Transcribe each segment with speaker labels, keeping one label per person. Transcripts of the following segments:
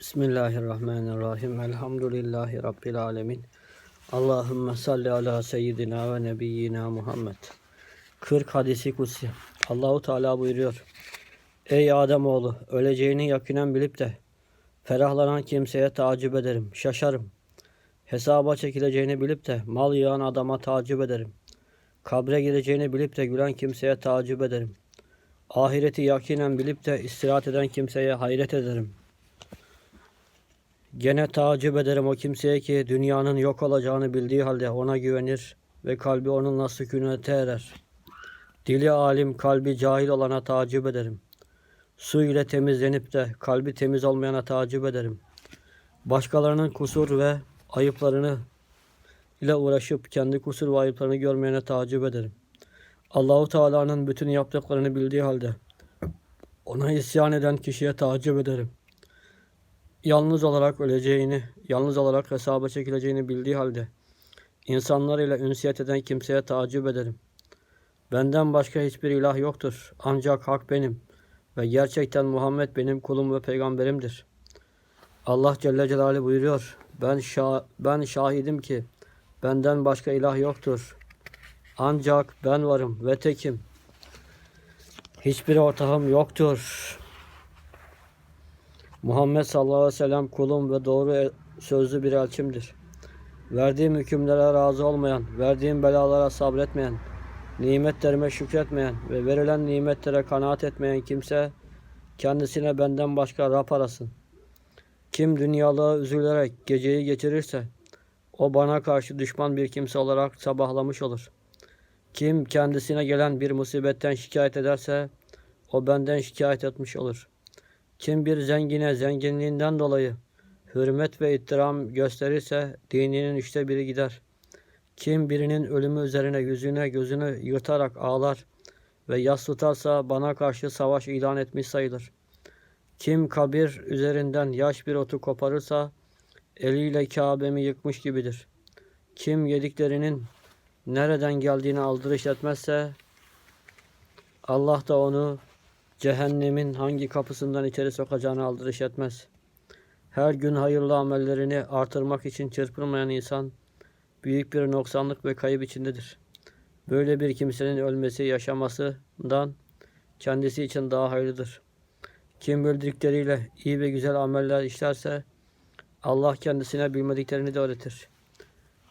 Speaker 1: Bismillahirrahmanirrahim. Elhamdülillahi Rabbil alemin. Allahümme salli ala seyyidina ve nebiyyina Muhammed. 40 hadisi kutsi. Allahu Teala buyuruyor. Ey Ademoğlu, öleceğini yakinen bilip de ferahlanan kimseye tacip ederim, şaşarım. Hesaba çekileceğini bilip de mal yığan adama tacip ederim. Kabre gireceğini bilip de gülen kimseye tacip ederim. Ahireti yakinen bilip de istirahat eden kimseye hayret ederim. Gene tacip ederim o kimseye ki dünyanın yok olacağını bildiği halde ona güvenir ve kalbi onunla sükunete erer. Dili alim, kalbi cahil olana tacip ederim. Su ile temizlenip de kalbi temiz olmayana tacip ederim. Başkalarının kusur ve ayıplarını ile uğraşıp kendi kusur ve ayıplarını görmeyene tacip ederim. Allahu Teala'nın bütün yaptıklarını bildiği halde ona isyan eden kişiye tacip ederim. Yalnız olarak öleceğini, yalnız olarak hesaba çekileceğini bildiği halde insanlar ile ünsiyet eden kimseye tacip ederim. Benden başka hiçbir ilah yoktur. Ancak hak benim ve gerçekten Muhammed benim kulum ve peygamberimdir. Allah Celle Celaluhu buyuruyor. Ben, şah, ben şahidim ki benden başka ilah yoktur. Ancak ben varım ve tekim. Hiçbir ortağım yoktur. Muhammed sallallahu aleyhi ve sellem kulum ve doğru sözlü bir elçimdir. Verdiğim hükümlere razı olmayan, verdiğim belalara sabretmeyen, nimetlerime şükretmeyen ve verilen nimetlere kanaat etmeyen kimse kendisine benden başka Rab arasın. Kim dünyalığa üzülerek geceyi geçirirse o bana karşı düşman bir kimse olarak sabahlamış olur. Kim kendisine gelen bir musibetten şikayet ederse o benden şikayet etmiş olur. Kim bir zengine zenginliğinden dolayı hürmet ve ihtiram gösterirse dininin üçte biri gider. Kim birinin ölümü üzerine yüzüne gözünü yırtarak ağlar ve yas tutarsa bana karşı savaş ilan etmiş sayılır. Kim kabir üzerinden yaş bir otu koparırsa eliyle Kabe'mi yıkmış gibidir. Kim yediklerinin nereden geldiğini aldırış etmezse Allah da onu cehennemin hangi kapısından içeri sokacağını aldırış etmez. Her gün hayırlı amellerini artırmak için çırpınmayan insan büyük bir noksanlık ve kayıp içindedir. Böyle bir kimsenin ölmesi yaşamasından kendisi için daha hayırlıdır. Kim bildikleriyle iyi ve güzel ameller işlerse Allah kendisine bilmediklerini de öğretir.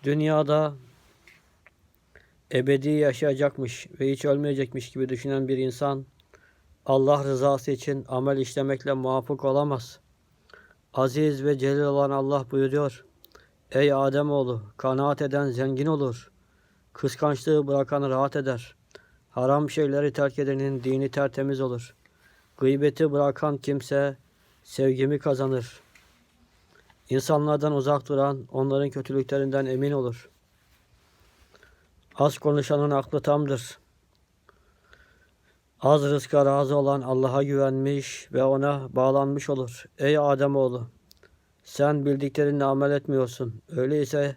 Speaker 1: Dünyada ebedi yaşayacakmış ve hiç ölmeyecekmiş gibi düşünen bir insan Allah rızası için amel işlemekle muvaffak olamaz. Aziz ve celil olan Allah buyuruyor. Ey Ademoğlu, kanaat eden zengin olur. Kıskançlığı bırakan rahat eder. Haram şeyleri terk edenin dini tertemiz olur. Gıybeti bırakan kimse sevgimi kazanır. İnsanlardan uzak duran onların kötülüklerinden emin olur. Az konuşanın aklı tamdır. Az rızka razı olan Allah'a güvenmiş ve ona bağlanmış olur. Ey Ademoğlu! Sen bildiklerinle amel etmiyorsun. Öyleyse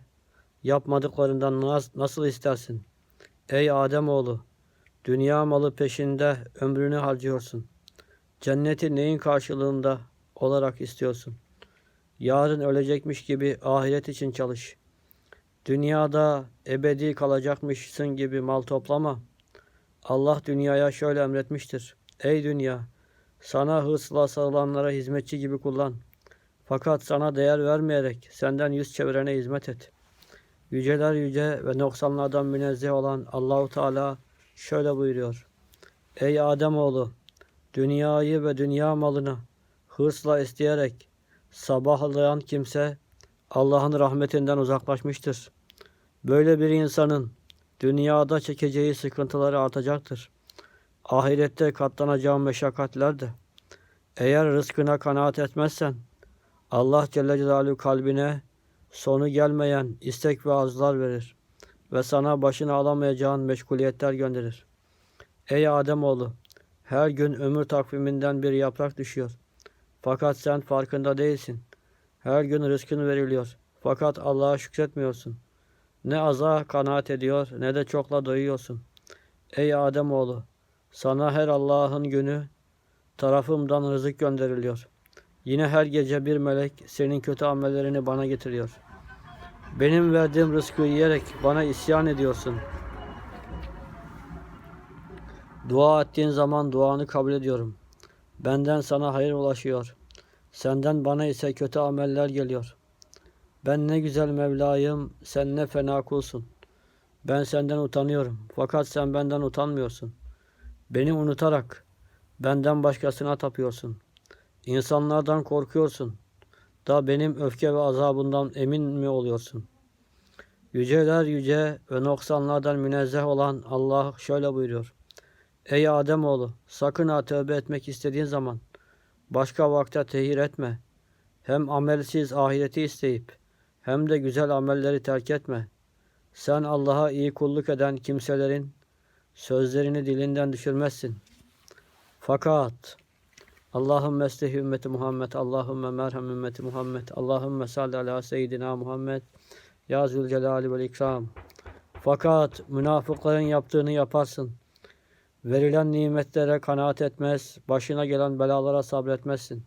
Speaker 1: yapmadıklarından nas- nasıl istersin? Ey Ademoğlu! Dünya malı peşinde ömrünü harcıyorsun. Cenneti neyin karşılığında olarak istiyorsun? Yarın ölecekmiş gibi ahiret için çalış. Dünyada ebedi kalacakmışsın gibi mal toplama.'' Allah dünyaya şöyle emretmiştir. Ey dünya! Sana hırsla sarılanlara hizmetçi gibi kullan. Fakat sana değer vermeyerek senden yüz çevirene hizmet et. Yüceler yüce ve noksanlardan münezzeh olan Allahu Teala şöyle buyuruyor. Ey Ademoğlu! Dünyayı ve dünya malını hırsla isteyerek sabahlayan kimse Allah'ın rahmetinden uzaklaşmıştır. Böyle bir insanın Dünyada çekeceği sıkıntıları artacaktır. Ahirette katlanacağı meşakkatler de. Eğer rızkına kanaat etmezsen, Allah Celle Celaluhu kalbine sonu gelmeyen istek ve arzular verir ve sana başını alamayacağın meşguliyetler gönderir. Ey Ademoğlu, her gün ömür takviminden bir yaprak düşüyor. Fakat sen farkında değilsin. Her gün rızkın veriliyor. Fakat Allah'a şükretmiyorsun.'' Ne aza kanaat ediyor ne de çokla doyuyorsun. Ey Ademoğlu! Sana her Allah'ın günü tarafımdan rızık gönderiliyor. Yine her gece bir melek senin kötü amellerini bana getiriyor. Benim verdiğim rızkı yiyerek bana isyan ediyorsun. Dua ettiğin zaman duanı kabul ediyorum. Benden sana hayır ulaşıyor. Senden bana ise kötü ameller geliyor. Ben ne güzel Mevlayım, sen ne fena kulsun. Ben senden utanıyorum. Fakat sen benden utanmıyorsun. Beni unutarak benden başkasına tapıyorsun. İnsanlardan korkuyorsun. Da benim öfke ve azabından emin mi oluyorsun? Yüceler yüce ve noksanlardan münezzeh olan Allah şöyle buyuruyor. Ey Ademoğlu sakın ha tövbe etmek istediğin zaman başka vakte tehir etme. Hem amelsiz ahireti isteyip hem de güzel amelleri terk etme. Sen Allah'a iyi kulluk eden kimselerin sözlerini dilinden düşürmezsin. Fakat Allahümme eslih ümmeti Muhammed, Allahümme merhem ümmeti Muhammed, Allahümme salli ala seyyidina Muhammed, ya Zülcelali vel ikram. Fakat münafıkların yaptığını yaparsın. Verilen nimetlere kanaat etmez, başına gelen belalara sabretmezsin.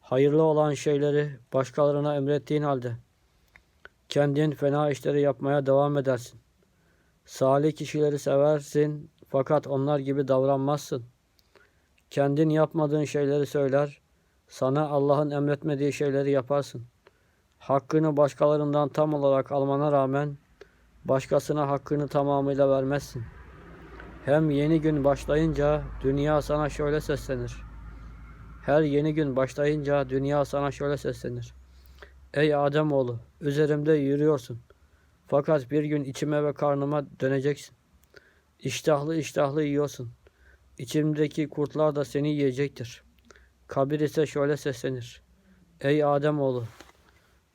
Speaker 1: Hayırlı olan şeyleri başkalarına emrettiğin halde kendin fena işleri yapmaya devam edersin. Salih kişileri seversin fakat onlar gibi davranmazsın. Kendin yapmadığın şeyleri söyler, sana Allah'ın emretmediği şeyleri yaparsın. Hakkını başkalarından tam olarak almana rağmen başkasına hakkını tamamıyla vermezsin. Hem yeni gün başlayınca dünya sana şöyle seslenir. Her yeni gün başlayınca dünya sana şöyle seslenir. Ey Ademoğlu, üzerimde yürüyorsun. Fakat bir gün içime ve karnıma döneceksin. İştahlı iştahlı yiyorsun. İçimdeki kurtlar da seni yiyecektir. Kabir ise şöyle seslenir. Ey Ademoğlu,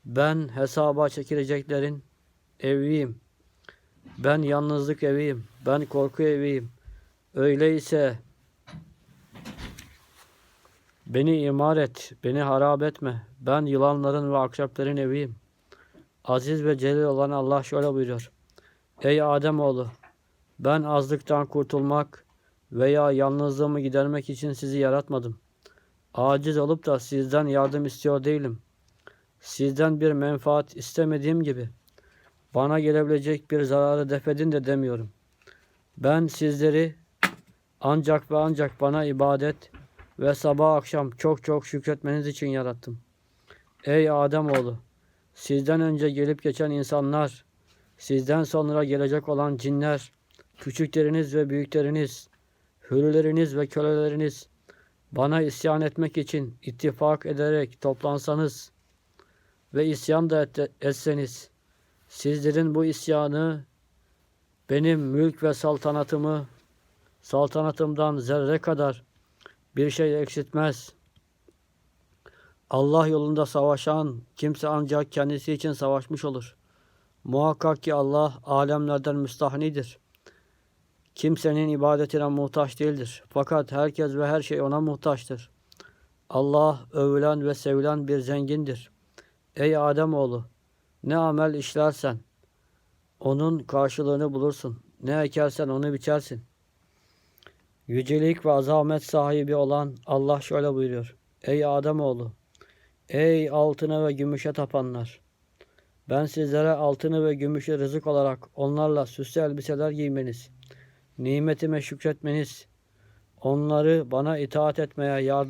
Speaker 1: ben hesaba çekileceklerin eviyim. Ben yalnızlık eviyim. Ben korku eviyim. Öyleyse beni imar et, beni harap etme. Ben yılanların ve akşapların eviyim. Aziz ve celil olan Allah şöyle buyuruyor. Ey Ademoğlu, ben azlıktan kurtulmak veya yalnızlığımı gidermek için sizi yaratmadım. Aciz olup da sizden yardım istiyor değilim. Sizden bir menfaat istemediğim gibi bana gelebilecek bir zararı defedin de demiyorum. Ben sizleri ancak ve ancak bana ibadet ve sabah akşam çok çok şükretmeniz için yarattım. Ey Ademoğlu! Sizden önce gelip geçen insanlar, sizden sonra gelecek olan cinler, küçükleriniz ve büyükleriniz, hürüleriniz ve köleleriniz, bana isyan etmek için ittifak ederek toplansanız ve isyan da et- etseniz, sizlerin bu isyanı benim mülk ve saltanatımı, saltanatımdan zerre kadar bir şey eksiltmez. Allah yolunda savaşan kimse ancak kendisi için savaşmış olur. Muhakkak ki Allah alemlerden müstahnidir. Kimsenin ibadetine muhtaç değildir. Fakat herkes ve her şey ona muhtaçtır. Allah övülen ve sevilen bir zengindir. Ey Ademoğlu, ne amel işlersen onun karşılığını bulursun. Ne ekersen onu biçersin. Yücelik ve azamet sahibi olan Allah şöyle buyuruyor. Ey Ademoğlu, ey altına ve gümüşe tapanlar. Ben sizlere altını ve gümüşü rızık olarak onlarla süslü elbiseler giymeniz, nimetime şükretmeniz, onları bana itaat etmeye yardım